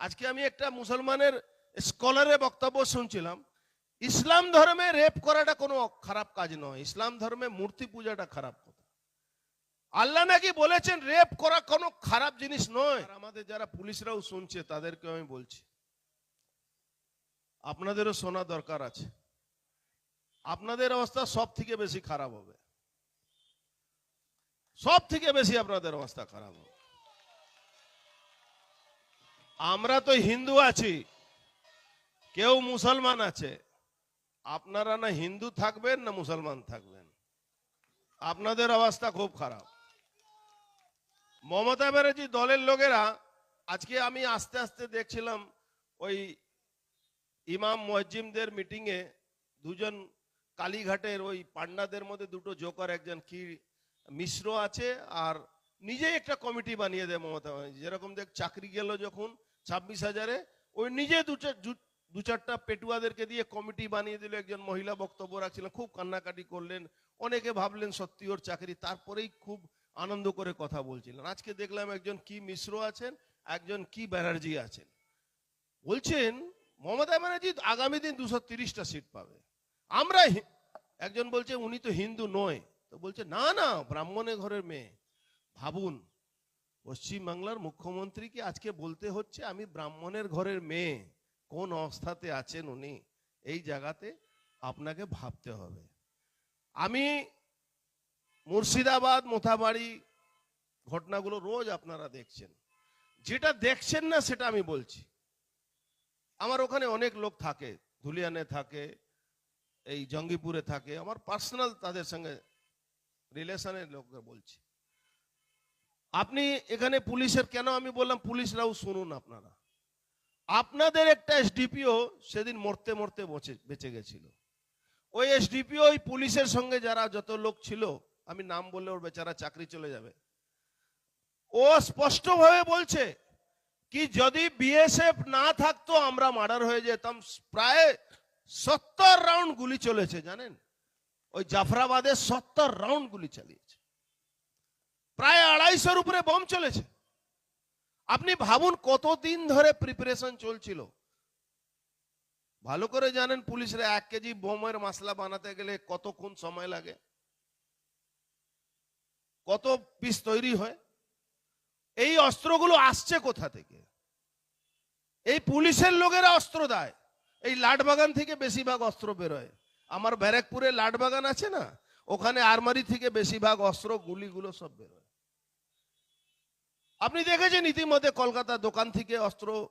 আজকে আমি একটা মুসলমানের স্কলারের বক্তব্য শুনছিলাম, ইসলাম ধর্মে রেপ করাটা কোনো খারাপ কাজ নয়, ইসলাম ধর্মে মূর্তি পূজাটা খারাপ কথা। আল্লাহ নাকি বলেছেন রেপ করা কোনো খারাপ জিনিস নয়। আমাদের যারা পুলিশরাও শুনছে তাদেরকে আমি বলছি, আপনাদেরও শোনা দরকার আছে। আপনাদের অবস্থা সব থেকে বেশি খারাপ হবে। সব থেকে বেশি আপনাদের অবস্থা খারাপ হবে। আমরা তো হিন্দু আছি। কেউ মুসলমান আছে। আপনারা না হিন্দু থাকবেন, না মুসলমান থাকবেন। আপনাদের অবস্থা খুব খারাপ। মমতা ব্যানার্জি দলের লোকেরা, আজকে আমি আস্তে আস্তে দেখছিলাম, ওই ইমাম মসজিমদের মিটিংয়ে দুজন কালীঘাটের ওই পান্ডাদের মধ্যে দুটো জোকার, একজন কি মিশ্র আছে, আর নিজেই একটা কমিটি বানিয়ে দেয় মমতা ব্যানার্জি। যেরকম দেখ, চাকরি গেল যখন ছাব্বিশ হাজারে ওই নিজে দু চার- দু- দু চারটা পেটুয়াদেরকে দিয়ে কমিটি বানিয়ে দিল, একজন মহিলা বক্তব্য রাখছিলেন, খুব কান্নাকাটি করলেন, অনেকে ভাবলেন সত্যি ওর চাকরি, তারপরেই খুব আনন্দ করে কথা বলছিলেন। আজকে দেখলাম একজন কি মিশ্র আছেন, একজন কি ব্যানার্জি আছেন। বলছেন, মমতা ব্যানার্জি আগামী দিন দুশো তিরিশটা সিট পাবে। আমরা একজন বলছে, উনি তো হিন্দু নয়। তো বলছে, না না, ব্রাহ্মণের ঘরের মেয়ে। ভাবুন পশ্চিমবাংলার মুখ্যমন্ত্রীকে আজকে বলতে হচ্ছে, আমি ব্রাহ্মণের ঘরের মেয়ে, কোন অবস্থাতে আছেন উনি? এই জায়গাতে আপনাকে ভাবতে হবে। আমি মুর্শিদাবাদ, মোথাবাড়ি ঘটনাগুলো রোজ আপনারা দেখছেন। যেটা দেখছেন না সেটা আমি বলছি। আমার ওখানে অনেক লোক থাকে, ধুলিয়ানে থাকে, এই জঙ্গিপুরে থাকে, আমার পার্সোনাল তাদের সঙ্গে রিলেশনের লোককে বলছি। আপনি এখানে পুলিশের, কেন আমি বললাম পুলিশরাও শুনুন আপনারা। আপনাদের একটা এসডিপিও সেদিন মরতে মরতে বচে, বেঁচে গেছিল। ওই এসডিপিও ওই পুলিশের সঙ্গে যারা যত লোক ছিল, আমি নাম বললে ওর বেচারা চাকরি চলে যাবে। ও স্পষ্টভাবে বলছে কি যদি বিএসএফ না থাকতো, আমরা মার্ডার হয়ে যেতাম। প্রায় সত্তর রাউন্ড গুলি চলেছে, জানেন? ওই জাফরাবাদে সত্তর রাউন্ড গুলি চালিয়েছে। প্রায় আড়াইশোর উপরে বম চলেছে। আপনি ভাবুন কতদিন ধরে প্রিপারেশন চলছিল। ভালো করে জানেন পুলিশরা এক কেজি বোমের মশলা বানাতে গেলে কতক্ষণ সময় লাগে? কত পিস তৈরি হয়? এই অস্ত্রগুলো আসছে কোথা থেকে? এই পুলিশের লোকেরা অস্ত্র দেয়। এই লাটবাগান থেকে বেশিরভাগ অস্ত্র বেরোয়। আমার ব্যারাকপুরে লাটবাগান আছে না? ওখানে আরমারি থেকে বেশিরভাগ অস্ত্র, গুলিগুলো সব বেরোয়। আপনি দেখেছেন ইতিমধ্যে কলকাতা দোকান থেকে অস্ত্র